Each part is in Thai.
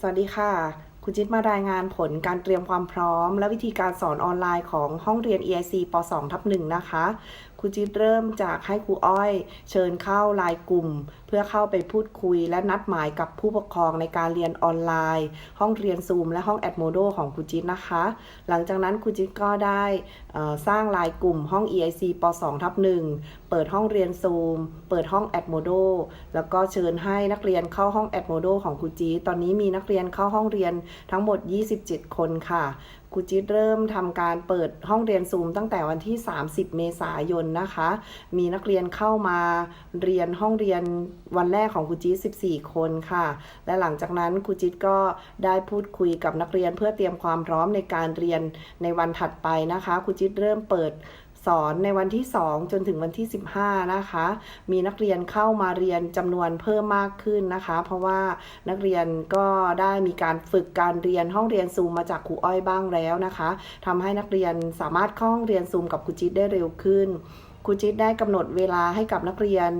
สวัสดีค่ะ คุณจิตมารายงานผลการเตรียมความพร้อม และวิธีการสอนออนไลน์ของห้องเรียน EIC ป .2 ทับ1นะคะครูจิตเริ่มจากให้ครูอ้อย เชิญเข้าไลน์กลุ่ม เพื่อเข้าไปพูดคุย และนัดหมายกับผู้ปกครองในการเรียนออนไลน์ ห้องเรียนซูมและห้องแอดโมโดของครูจิตนะคะ หลังจากนั้นครูจิตก็ได้สร้างไลน์กลุ่มห้อง EIC ป .2 ทับ1เปิดห้องเรียนซูมเปิดห้องแอดโมโดแล้วก็เชิญให้นักเรียนเข้าห้องแอดโมโดของครูจิตตอนนี้มีนักเรียนเข้าห้องเรียนทั้งหมด 27 คนค่ะครูจิตเริ่มทำการเปิดห้องเรียนซูมตั้งแต่วันที่ 30 เมษายนนะคะ มีนักเรียนเข้ามาเรียนห้องเรียนวันแรกของครูจิต14 คนค่ะ และหลังจากนั้นครูจิตก็ได้พูดคุยกับนักเรียนเพื่อเตรียมความพร้อมในการเรียนในวันถัดไปนะคะครูจิตเริ่มเปิด สอนในวันที่ 2 จนถึงวันที่ 15 นะคะ มีนักเรียนเข้ามาเรียนจำนวนเพิ่มมากขึ้นนะคะ เพราะว่านักเรียนก็ได้มีการฝึกการเรียนห้องเรียนซูมมาจากครูอ้อยบ้างแล้วนะคะทำให้นักเรียนสามารถเข้าห้องเรียนซูมกับครูจิตได้เร็วขึ้น ครูจิตได้กำหนดเวลาให้กับนักเรียน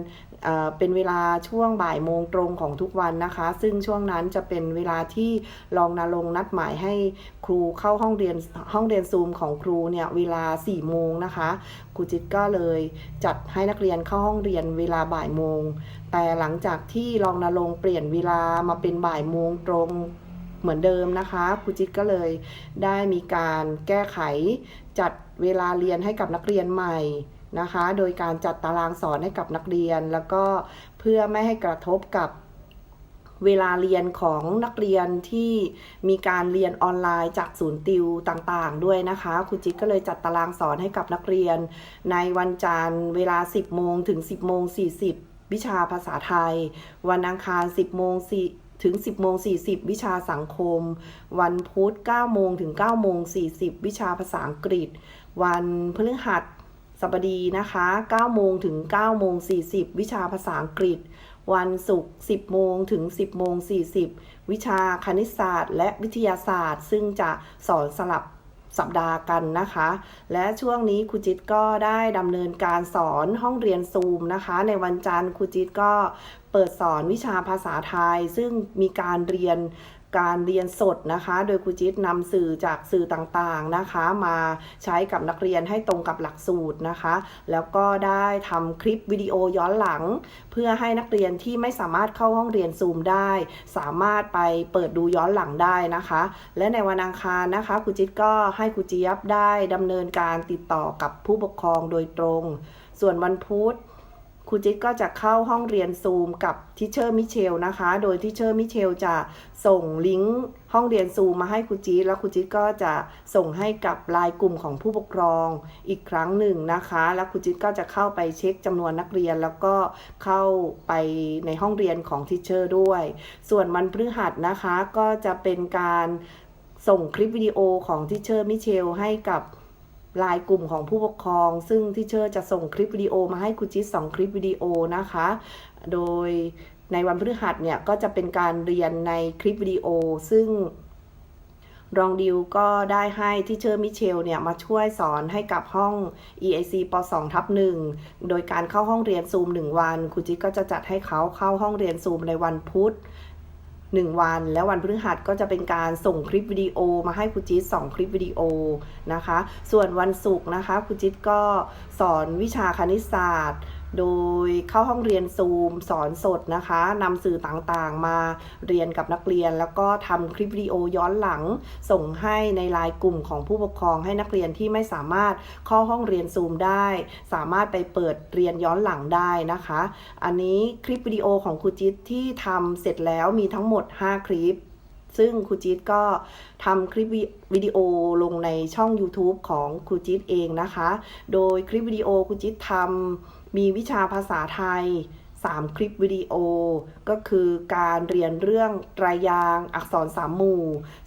เป็นเวลาช่วงบ่ายโมงตรงของทุกวันนะคะ ซึ่งช่วงนั้นจะเป็นเวลาที่รองนาลงนัดหมายให้ครูเข้าห้องเรียนห้องเรียนซูมของครูเนี่ยเวลา4โมงนะคะครูจิตก็เลยจัดให้นักเรียนเข้าห้องเรียนเวลาบ่ายโมง แต่หลังจากที่รองนาลงเปลี่ยนเวลามาเป็นบ่ายโมงตรงเหมือนเดิมนะคะครูจิตก็เลยได้มีการแก้ไขจัดเวลาเรียนให้กับนักเรียนใหม่ นะคะ โดยการจัดตารางสอนให้กับนักเรียน แล้วก็เพื่อไม่ให้กระทบกับเวลาเรียนของนักเรียนที่มีการเรียนออนไลน์จากศูนย์ติวต่างๆ ด้วยนะคะครูจิตก็เลยจัดตารางสอนให้กับนักเรียน ในวันจันทร์เวลา 10 โมงถึง 10 โมง 40 วิชาภาษาไทย วันอังคาร 10 โมง4ถึง 10 โมง 40 วิชาสังคม วันพุธ 9 โมงถึง 9 โมง 40 วิชาภาษาอังกฤษ วันพฤหัส บดีนะคะ9โมงถึง9โมง40 วิชาภาษาอังกฤษ วันศุกร์10โมงถึง 10โมง40 วิชาคณิตศาสตร์ และวิทยาศาสตร์ ซึ่งจะสอนสลับสัปดาห์กันนะคะ และช่วงนี้ครูจิตก็ได้ดำเนินการสอนห้องเรียนซูมนะคะ ในวันจันทร์ครูจิตก็เปิดสอนวิชาภาษาไทย ซึ่งมีการเรียน การเรียนสดนะคะ โดยครูจิตนำสื่อจากสื่อต่างๆนะคะ มาใช้กับนักเรียนให้ตรงกับหลักสูตรนะคะ แล้วก็ได้ทำคลิปวิดีโอย้อนหลัง เพื่อให้นักเรียนที่ไม่สามารถเข้าห้องเรียนซูมได้ สามารถไปเปิดดูย้อนหลังได้นะคะ และในวันอังคารนะคะครูจิตก็ให้ครูเจี๊ยบได้ดำเนินการติดต่อกับผู้ปกครองโดยตรง ส่วนวันพุธ ครูจิ๊กก็จะเข้าห้องเรียนซูมกับทิเชอร์มิเชลนะคะ โดยทิเชอร์มิเชลจะส่งลิงก์ห้องเรียนซูมมาให้ครูจิ๊กแล้วครูจิ๊กก็จะส่งให้กับไลน์กลุ่มของผู้ปกครองอีกครั้งหนึ่งนะคะ แล้วครูจิ๊กก็จะเข้าไปเช็คจำนวนนักเรียน แล้วก็เข้าไปในห้องเรียนของทิเชอร์ด้วย ส่วนวันพฤหัสนะคะก็จะเป็นการส่งคลิปวิดีโอของทิเชอร์มิเชลให้กับ ไลน์กลุ่มของผู้ปกครอง ซึ่งที่เชอร์จะส่งคลิปวิดีโอมาให้ครูจิตสองคลิปวิดีโอนะคะ โดยในวันพฤหัสเนี่ยก็จะเป็นการเรียนในคลิปวิดีโอ ซึ่งรองดิวก็ได้ให้ที่เชอร์มิเชลเนี่ยมาช่วยสอนให้กับห้อง EIC ป .2 ทับ1โดยการเข้าห้องเรียนซูม 1 วันครูจิตก็จะจัดให้เขาเข้าห้องเรียนซูมในวันพุธ 1 วัน แล้ววันพฤหัสก็จะเป็นการส่งคลิปวิดีโอมาให้ครูจิ๊ต2คลิปวิดีโอนะคะ ส่วนวันศุกร์นะคะครูจิ๊ตก็สอนวิชาคณิตศาสตร์ โดยเข้าห้องเรียนซูมสอนสดนะคะนำสื่อต่างๆ มาเรียนกับนักเรียน แล้วก็ทำคลิปวิดีโอย้อนหลัง ส่งให้ในไลน์กลุ่มของผู้ปกครองให้นักเรียนที่ไม่สามารถเข้าห้องเรียนซูมได้ สามารถไปเปิดเรียนย้อนหลังได้นะคะ อันนี้คลิปวิดีโอของครูจิตที่ทำเสร็จแล้วมีทั้งหมด 5 คลิปซึ่งครูจิตก็ทำคลิปวิดีโอลงในช่อง YouTube ของครูจิตเองนะคะ โดยคลิปวิดีโอครูจิตทำ มีวิชาภาษาไทย 3 คลิปวิดีโอ ก็คือการเรียนเรื่องไตรยางอักษรสามหมู่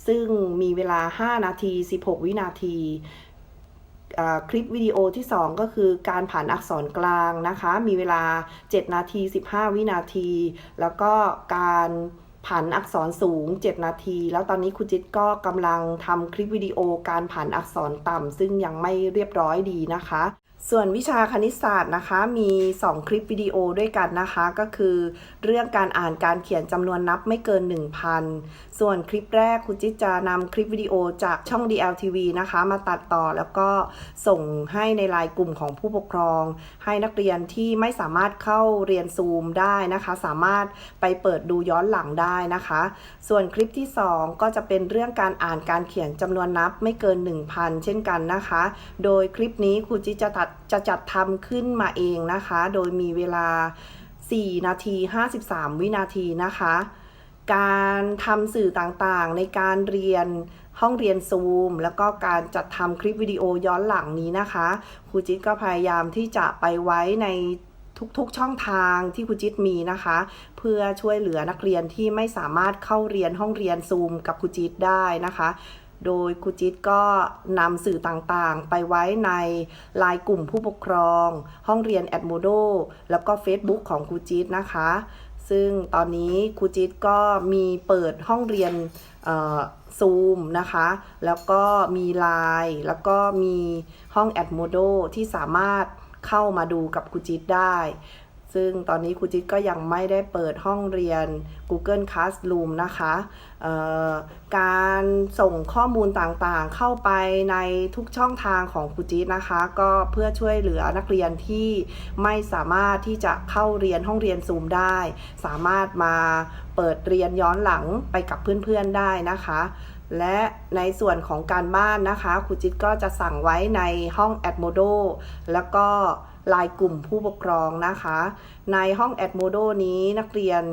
ซึ่งมีเวลา 5 นาที 16 วินาทีคลิปวิดีโอที่ 2 ก็คือการผ่านอักษรกลางนะคะ มีเวลา 7 นาที 15 วินาที แล้วก็การผันอักษรสูง 7 นาที แล้วตอนนี้ครูจิตก็กำลังทำคลิปวิดีโอการผันอักษรต่ำซึ่งยังไม่เรียบร้อยดีนะคะ ส่วนวิชาคณิตศาสตร์นะคะ มี 2 คลิปวิดีโอด้วยกันนะคะ ก็คือ เรื่องการอ่านการเขียนจำนวนนับไม่เกิน 1,000 ส่วนคลิปแรกคุณจิจะนำคลิปวิดีโอจากช่อง DLTV นะคะ มาตัดต่อแล้วก็ส่งให้ในไลน์กลุ่มของผู้ปกครอง ให้นักเรียนที่ไม่สามารถเข้าเรียนซูมได้นะคะ สามารถไปเปิดดูย้อนหลังได้นะคะ ส่วนคลิปที่ 2 ก็จะเป็นเรื่องการอ่านการเขียนจำนวนนับไม่เกิน 1,000 เช่นกันนะคะ โดยคลิปนี้ครูจิจะตัดจะจัดทำขึ้นมาเองนะคะ โดยมีเวลา 4 นาที 53 วินาทีนะคะ การทำสื่อต่างๆ ในการเรียนห้องเรียนซูมแล้วก็การจัดทำคลิปวิดีโอย้อนหลังนี้นะคะครูจิตก็พยายามที่จะไปไว้ในทุกๆช่องทางที่ครูจิตมีนะคะ เพื่อช่วยเหลือนักเรียนที่ไม่สามารถเข้าเรียนห้องเรียนซูมกับครูจิตได้นะคะ โดยครูจิตก็นำสื่อต่างๆ ไปไว้ในไลน์กลุ่มผู้ปกครอง ห้องเรียนแอดโมโดแล้วก็ Facebook ของครูจิตนะคะ ซึ่งตอนนี้ครูจิตก็มีเปิดห้องเรียนซูมนะคะ แล้วก็มีไลน์แล้วก็มีห้องแอดโมโดที่สามารถเข้ามาดูกับครูจิตได้ ซึ่งตอนนี้ครูจิตก็ยังไม่ได้เปิดห้องเรียน Google Classroom นะคะการส่งข้อมูลต่างๆ เข้าไปในทุกช่องทางของครูจิตนะคะ ก็เพื่อช่วยเหลือนักเรียนที่ไม่สามารถที่จะเข้าเรียนห้องเรียนซูมได้ สามารถมาเปิดเรียนย้อนหลังไปกับเพื่อนๆได้นะคะและในส่วนของการบ้านนะคะครูจิตก็จะสั่งไว้ในห้อง a d m o d o แล้วก็ ลายกลุ่มผู้ปกครองนะคะ ในห้องแอดโมโดนี้นักเรียน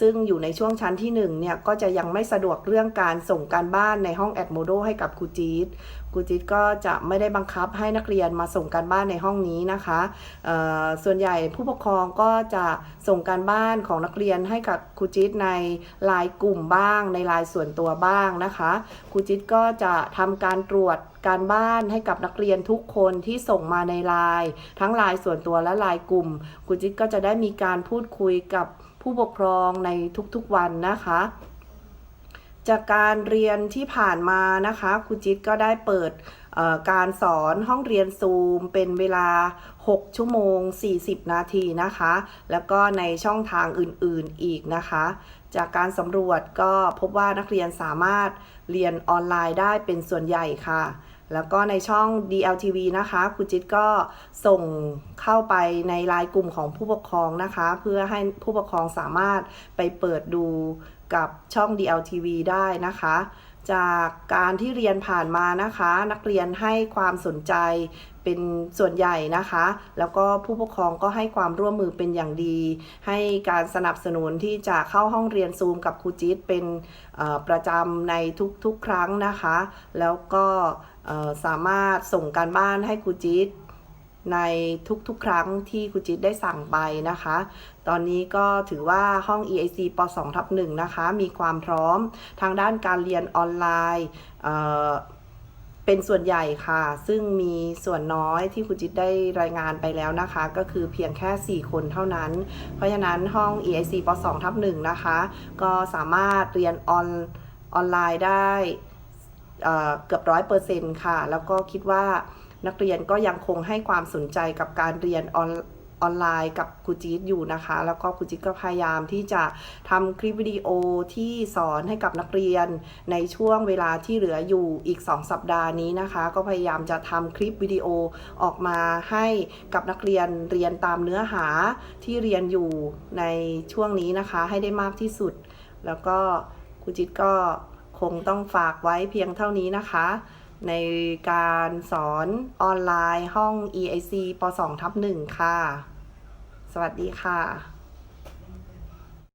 ซึ่งอยู่ในช่วงชั้นที่1เนี่ยก็จะยังไม่สะดวกเรื่องการส่งการบ้านในห้องแอดโมโดให้กับครูจี๊ด ครูจิตก็จะไม่ได้บังคับให้นักเรียนมาส่งการบ้านในห้องนี้นะคะส่วนใหญ่ผู้ปกครองก็จะส่งการบ้านของนักเรียนให้กับครูจิตในลน์กลุ่มบ้าง ในลน์ส่วนตัวบ้างนะคะครูจิตก็จะทำการตรวจการบ้านให้กับนักเรียนทุกคนที่ส่งมาในไลน์ทั้งไลน์ส่วนตัวและไลน์กลุ่มครูจิตก็จะได้มีการพูดคุยกับผู้ปกครองในทุกๆวันนะคะ จากการเรียนที่ผ่านมานะคะครูจิตก็ได้เปิดการสอนห้องเรียนซูมเป็นเวลา 6 ชั่วโมง 40 นาทีนะคะ แล้วก็ในช่องทางอื่นๆอีกนะคะ จากการสำรวจก็พบว่านักเรียนสามารถเรียนออนไลน์ได้เป็นส่วนใหญ่ค่ะ แล้วก็ในช่อง DLTV นะคะครูจิตก็ส่งเข้าไปในไลน์กลุ่มของผู้ปกครองนะคะ เพื่อให้ผู้ปกครองสามารถไปเปิดดู กับช่อง DLTV ได้นะคะ จากการที่เรียนผ่านมานะคะ นักเรียนให้ความสนใจเป็นส่วนใหญ่นะคะ แล้วก็ผู้ปกครองก็ให้ความร่วมมือเป็นอย่างดี ให้การสนับสนุนที่จะเข้าห้องเรียนซูมกับครูจิตเป็นประจำในทุกๆครั้งนะคะ แล้วก็สามารถส่งการบ้านให้ครูจิต ในทุกๆ ครั้งที่ครูจิตได้สั่งไปนะคะ ตอนนี้ก็ถือว่าห้อง EIC ป .2 ทับ1นะคะ มีความพร้อมทางด้านการเรียนออนไลน์เป็นส่วนใหญ่ค่ะ ซึ่งมีส่วนน้อยที่ครูจิตได้รายงานไปแล้วนะคะ ก็คือเพียงแค่ 4 คนเท่านั้น เพราะฉะนั้นห้อง EIC ป .2 ทับ1นะคะ ก็สามารถเรียนออนออนไลน์ได้เกือบร้อยเปอร์เซ็นต์ค่ะ แล้วก็คิดว่า นักเรียนก็ยังคงให้ความสนใจกับการเรียนออนออนไลน์กับครูจิตอยู่นะคะ แล้วก็ครูจิตก็พยายามที่จะทำคลิปวิดีโอที่สอนให้กับนักเรียนในช่วงเวลาที่เหลืออยู่อีก 2 สัปดาห์นี้นะคะ ก็พยายามจะทำคลิปวิดีโอออกมาให้กับนักเรียนเรียนตามเนื้อหาที่เรียนอยู่ในช่วงนี้นะคะ ให้ได้มากที่สุด แล้วก็ครูจิตก็คงต้องฝากไว้เพียงเท่านี้นะคะ ในการสอนออนไลน์ห้อง EIC ป .2 ทับ1ค่ะ สวัสดีค่ะ